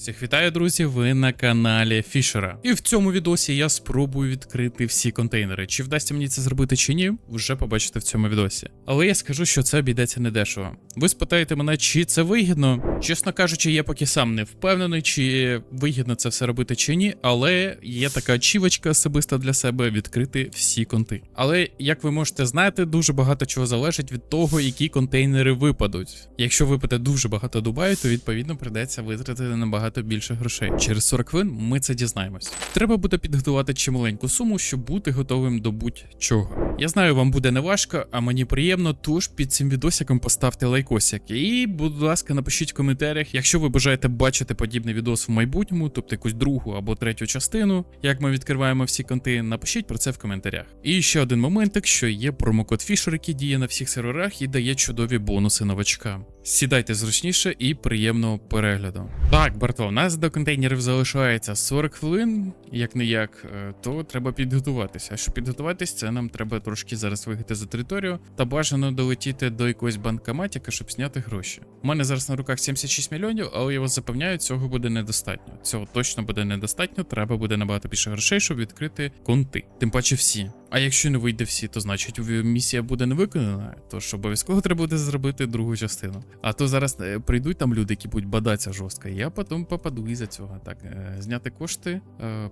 Всіх вітаю, друзі! Ви на каналі Фішера. І в цьому відосі я спробую відкрити всі контейнери. Чи вдасться мені це зробити чи ні, вже побачите в цьому відосі. Але я скажу, що це обійдеться недешево. Ви спитаєте мене, чи це вигідно? Чесно кажучи, я поки сам не впевнений, чи вигідно це все робити чи ні, але є така очівочка особиста для себе відкрити всі конти. Але як ви можете знати, дуже багато чого залежить від того, які контейнери випадуть. Якщо випаде дуже багато Дубаю, то відповідно придеться витратити набагато більше грошей. Через 40 хвилин ми це дізнаємось. Треба буде підготувати чималеньку суму, щоб бути готовим до будь-чого. Я знаю, вам буде неважко, а мені приємно, тож під цим відосиком поставте лайкосик. І, будь ласка, напишіть в коментарях, якщо ви бажаєте бачити подібний відос в майбутньому, тобто якусь другу або третю частину, як ми відкриваємо всі конти, напишіть про це в коментарях. І ще один моментик, що є промокод Fisher, який діє на всіх серверах і дає чудові бонуси новачкам. Сідайте зручніше і приємного перегляду. Так, Бартво, у нас до контейнерів залишається 40 хвилин, як не як, е, то треба підготуватися. А щоб підготуватись, це нам треба трошки зараз виїхати за територію та бажано долетіти до якогось банкоматіка, щоб зняти гроші. У мене зараз на руках 76 мільйонів, але я вас запевняю, цього буде недостатньо. Цього точно буде недостатньо. Треба буде набагато більше грошей, щоб відкрити конти. Тим паче всі. А якщо не вийде всі, то значить місія буде не виконана. Тож обов'язково треба буде зробити другу частину. А то зараз е, прийдуть там люди, які будуть бадатися жорстко. Я потім попаду із-за цього. Так, е, зняти кошти. е.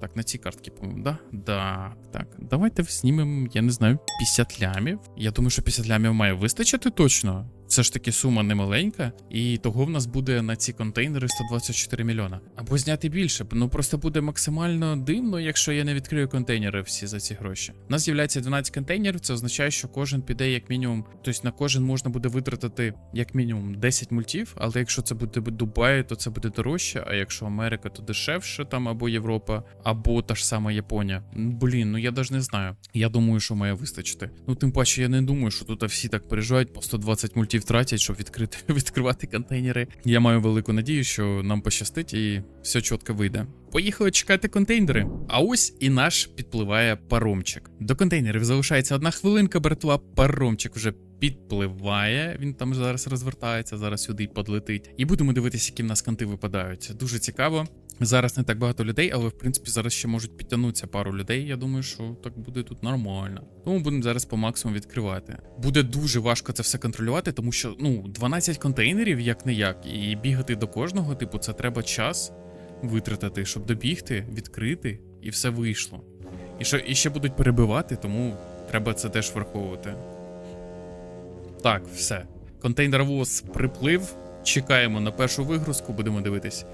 Так, на цій картці, по-моєму, да? Да. Так, давайте знімемо, я не знаю, 50 лямів. Я думаю, що 50 лямів має вистачити точно. Це ж таки сума немаленька, і того в нас буде на ці контейнери 124 мільйона. Або зняти більше, ну просто буде максимально дивно, якщо я не відкрию контейнери всі за ці гроші. У нас з'являється 12 контейнерів, це означає, що кожен піде як мінімум, тобто на кожен можна буде витратити як мінімум 10 мультів, але якщо це буде Дубай, то це буде дорожче, а якщо Америка, то дешевше там або Європа, або та ж сама Японія. Блін, ну я навіть не знаю. Я думаю, що має вистачити. Ну тим паче, я не думаю, що тут всі так переживають, по 120 мультів тратять, щоб відкрити відкривати контейнери. Я маю велику надію, що нам пощастить і все чітко вийде. Поїхали чекати контейнери. А ось і наш підпливає паромчик. До контейнерів залишається одна хвилинка, братва. Паромчик вже підпливає. Він там зараз розвертається, зараз сюди подлетить. І будемо дивитися, які в нас конти випадають. Дуже цікаво. Зараз не так багато людей, але в принципі зараз ще можуть підтягнутися пару людей. Я думаю, що так буде тут нормально. Тому будемо зараз по максимуму відкривати. Буде дуже важко це все контролювати, тому що ну 12 контейнерів, як не як, і бігати до кожного, типу, це треба час витратити, щоб добігти, відкрити, і все вийшло. І що і ще будуть перебивати, тому треба це теж враховувати. Так, все. Контейнер приплив. Чекаємо на першу вигрузку, будемо дивитись.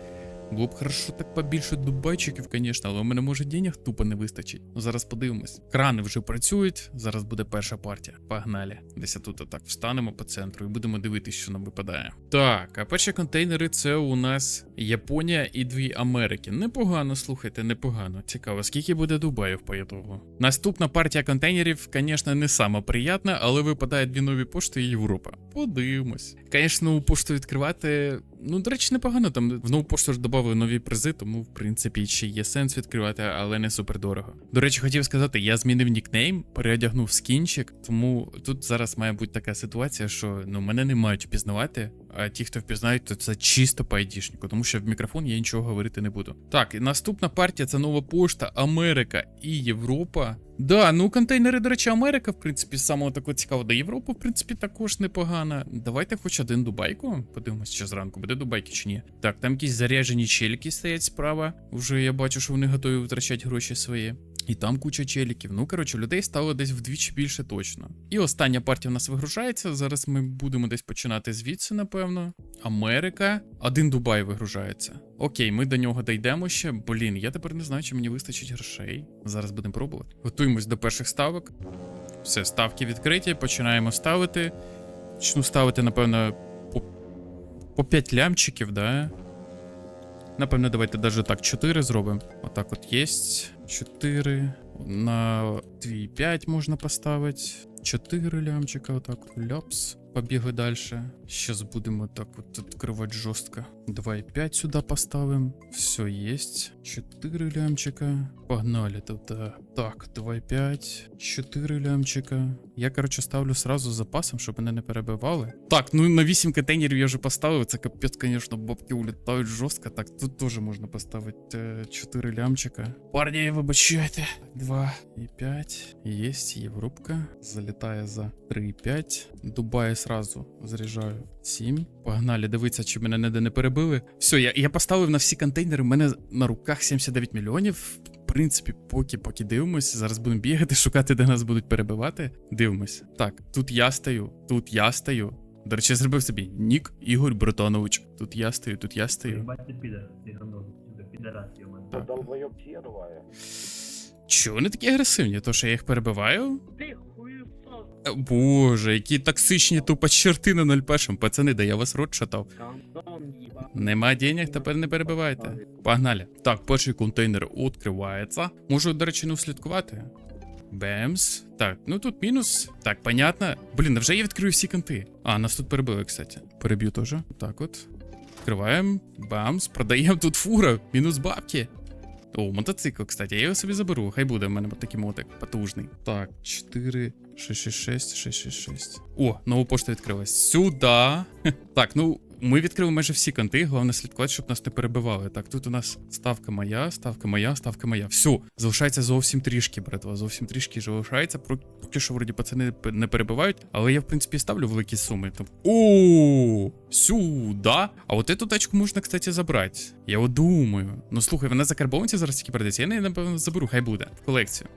Було б хорошо так побільше дубайчиків, звісно, але у мене може денег тупо не вистачить. Ну зараз подивимось. Крани вже працюють. Зараз буде перша партія. Погнали. Десь тут отак встанемо по центру і будемо дивитись, що нам випадає. Так, а перші контейнери це у нас Японія і дві Америки. Непогано, слухайте, непогано. Цікаво, скільки буде Дубаїв по ітогу. Наступна партія контейнерів, звісно, не сама приятна, але випадає дві нові пошти і Європа. Подивимось. Звісно, пошту відкривати. Ну, до речі, непогано. Там в нову пошту ж додали нові призи, тому в принципі ще є сенс відкривати, але не супер дорого. До речі, хотів сказати, я змінив нікнейм, переодягнув скінчик, тому тут зараз має бути така ситуація, що ну мене не мають впізнавати. А ті, хто впізнають, то це чисто по айдішнику, тому що в мікрофон я нічого говорити не буду. Так, наступна партія це нова пошта, Америка і Європа. Да, ну контейнери, до речі, Америка, в принципі, самого такого цікавого до Європи, в принципі, також непогана. Давайте хоч один дубайку. Подивимось, що зранку буде дубайки чи ні. Так, там якісь заряджені челіки стоять справа. Уже я бачу, що вони готові витрачати гроші свої. І там куча челіків. Ну, коротше, людей стало десь вдвічі більше точно. І остання партія в нас вигружається. Зараз ми будемо десь починати звідси, напевно. Америка. Один Дубай вигружається. Окей, ми до нього дійдемо ще. Блін, я тепер не знаю, чи мені вистачить грошей. Зараз будемо пробувати. Готуємось до перших ставок. Все, ставки відкриті, починаємо ставити. Почну ставити, напевно, по, по 5 лямчиків, да? Напевно, давайте даже так 4 зробимо. Отак от є. 4. На 2,5 можна поставити. 4 лямчика, отак от ляпс. Побігли далі. Щас будемо так от відкривати жорстко. 2,5 сюди поставимо. Все є. 4 лямчика. Погнали тут. Так, 2,5, 4 лямчика. Я, коротше, ставлю сразу з запасом, щоб мене не перебивали. Так, ну на 8 контейнерів я вже поставив. Це капець, звісно, бабки улітають жорстко. Так, тут теж можна поставити 4 лямчика. Парні, вибачайте. 2 і 5. Єсть, Європка. Залітає за 3,5. Дубай сразу заряджаю 7. Погнали, дивіться, чи мене ніде не перебили. Все, я, я поставив на всі контейнери. У мене на руках 79 мільйонів. В принципі, поки поки дивимось. Зараз будемо бігати, шукати, де нас будуть перебивати. Дивимось. Так, тут я стою, тут я стою. До речі, я зробив собі нік Ігор Братанович. Тут я стою, тут я стою. Ебать ты пидор, ты гандон, сука, пидорас, ёбаный. Так. Долбоёб сервая. Чого вони такі агресивні? То, що я їх перебиваю? Ты хуесос, Е, Боже, які токсичні тупо черти на 01. Пацани, да я вас рот шатав. Нема денег, тепер не перебивайте. Погнали. Так, перший контейнер відкривається. Можу, до речі, не вслідкувати. Бемс. Так, ну тут мінус. Так, понятно. Блін, невже я відкрию всі конти? А, нас тут перебили, кстати. Переб'ю теж. Так от. Відкриваємо. Бамс. Продаємо тут фура. Мінус бабки. О, мотоцикл, кстати, я його собі заберу. Хай буде в мене такий мотик потужний. Так, 4, 666, 666. О, нову пошта відкрилась. Сюда. Так, ну. Ми відкрили майже всі конти, головне слідкувати, щоб нас не перебивали. Так, тут у нас ставка моя, ставка моя, ставка моя. Все, залишається зовсім трішки, братва. Зовсім трішки залишається. Поки що, вроді, пацани не перебивають, але я, в принципі, ставлю великі суми. Там. О, сюда. А от эту тачку можна, кстати, забрати. Я от думаю. Ну слухай, вона закарбованці зараз тільки продається. Я неї, напевно, заберу, хай буде в колекцію.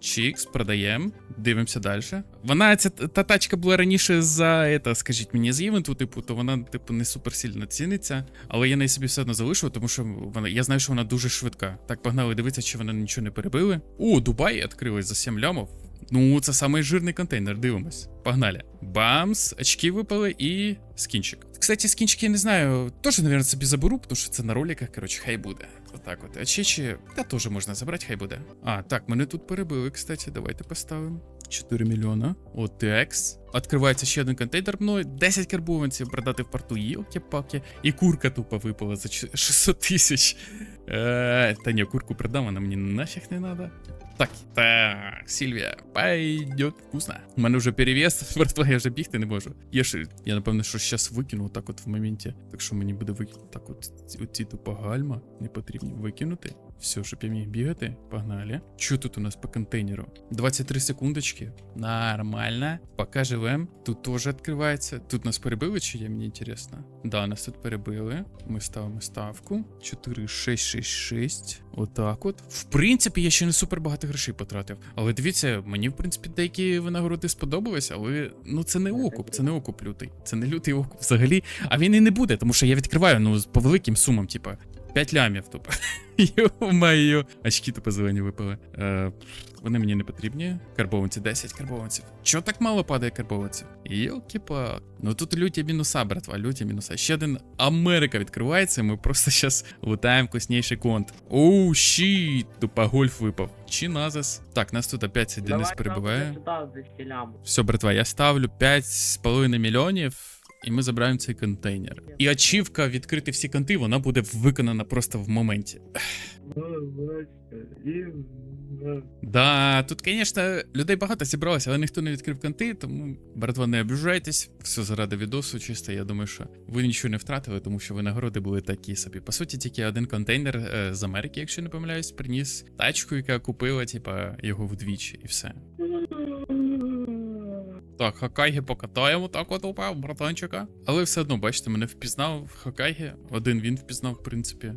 Чікс, продаємо. Дивимося далі. Вона ця та тачка була раніше за это, скажіть мені, з івенту, типу, то вона, типу, не супер сильно ціниться. Але я неї собі все одно залишу, тому що вона, я знаю, що вона дуже швидка. Так, погнали дивитися, чи вона нічого не перебили. О, Дубай відкрилась за 7 лямов. Ну, це самий жирний контейнер, дивимось. Погнали. Бамс, очки випали і скінчик. Кстати, скінчики я не знаю, теж, наверное, собі заберу, тому що це на роликах, коротше, хай буде. Отак от. А чечі, та теж можна забрати, хай буде. А, так, мене тут перебили, кстати, давайте поставимо. 4 мільйона. Отекс. Відкривається ще один контейнер мною. 10 карбованців продати в порту Єлки-палки. І курка тупо випала за 600 тисяч. Е, Та ні, курку продам, вона мені нафіг не надо. Так, так, Сільвія, пойдет вкусно. У мене вже перевес, братва, я вже бігти не можу. Я ж, я напевно, що зараз викину так от в моменті. Так що мені буде викинути так от ці- тупо гальма не потрібні викинути. Все, щоб я міг бігати. Погнали. Що тут у нас по контейнеру? 23 секундочки. Нормально. Поки живем. Тут теж відкривається. Тут нас перебили, чи є, мені інтересно. Да, нас тут перебили. Ми ставимо ставку. 4, 6, 6, 6. Отак от. В принципі, я ще не супер багато грошей потратив. Але дивіться, мені, в принципі, деякі винагороди сподобались, але ну це не окуп, це не окуп лютий. Це не лютий окуп взагалі. А він і не буде, тому що я відкриваю ну по великим сумам, типа. 5 лямів, тупо. Йо-моє. Очки тупо зелені випали. Е, вони мені не потрібні. Карбованці, 10 карбованців. Чого так мало падає карбованців? Йолки-пак. Ну тут люті мінуса, братва, люті мінуса. Ще один Америка відкривається, ми просто зараз лутаємо вкусніший конт. Оу, щіт, тупо гольф випав. Чи назас? Так, нас тут опять Денис застелям. Все, братва, я ставлю 5,5 мільйонів. І ми забираємо цей контейнер. І ачівка відкрити всі конти, вона буде виконана просто в моменті. Да, тут, звісно, людей багато зібралося, але ніхто не відкрив конти, тому, братва, не обіжайтесь. Все заради відосу, чисто. Я думаю, що ви нічого не втратили, тому що винагороди були такі собі. По суті, тільки один контейнер е, з Америки, якщо не помиляюсь, приніс тачку, яка купила, типа, його вдвічі, і все. Так, Хокайге покатаємо так от упав, братанчика. Але все одно, бачите, мене впізнав Хокайге. Один він впізнав, в принципі.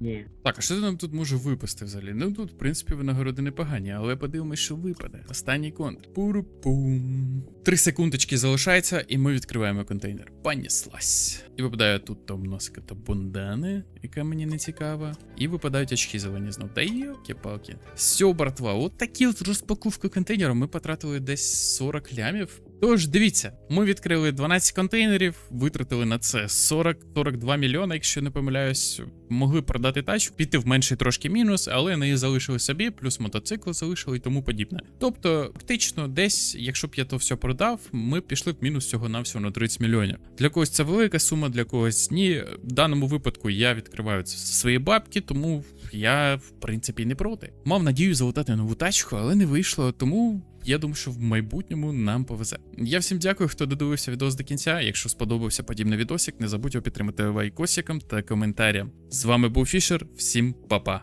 Не. Так, а що ти нам тут може випасти взагалі? Ну тут, в принципі, винагороди непогані, але подивимось, що випаде. Останній конт. Пуру-пум. Три секундочки залишається, і ми відкриваємо контейнер. Понеслась. І випадає тут там у нас бондани, яка мені не цікава. І випадають очки зелені знов. Та йоки-палки. Все, братва, от такі от розпаковки контейнеру. Ми потратили десь 40 лямів. Тож дивіться, ми відкрили 12 контейнерів, витратили на це 40-42 мільйони, якщо не помиляюсь. Могли продати тачку, піти в менший трошки мінус, але неї залишили собі, плюс мотоцикл залишили і тому подібне. Тобто, фактично, десь, якщо б я то все продав, ми пішли в мінус всього навсього на 30 мільйонів. Для когось це велика сума, для когось ні. В даному випадку я відкриваю це свої бабки, тому я в принципі не проти. Мав надію залутати нову тачку, але не вийшло, тому. Я думаю, що в майбутньому нам повезе. Я всім дякую, хто додивився відос до кінця. Якщо сподобався подібний відосик, не забудь його підтримати лайкосиком та коментарям. З вами був Фішер, всім па-па.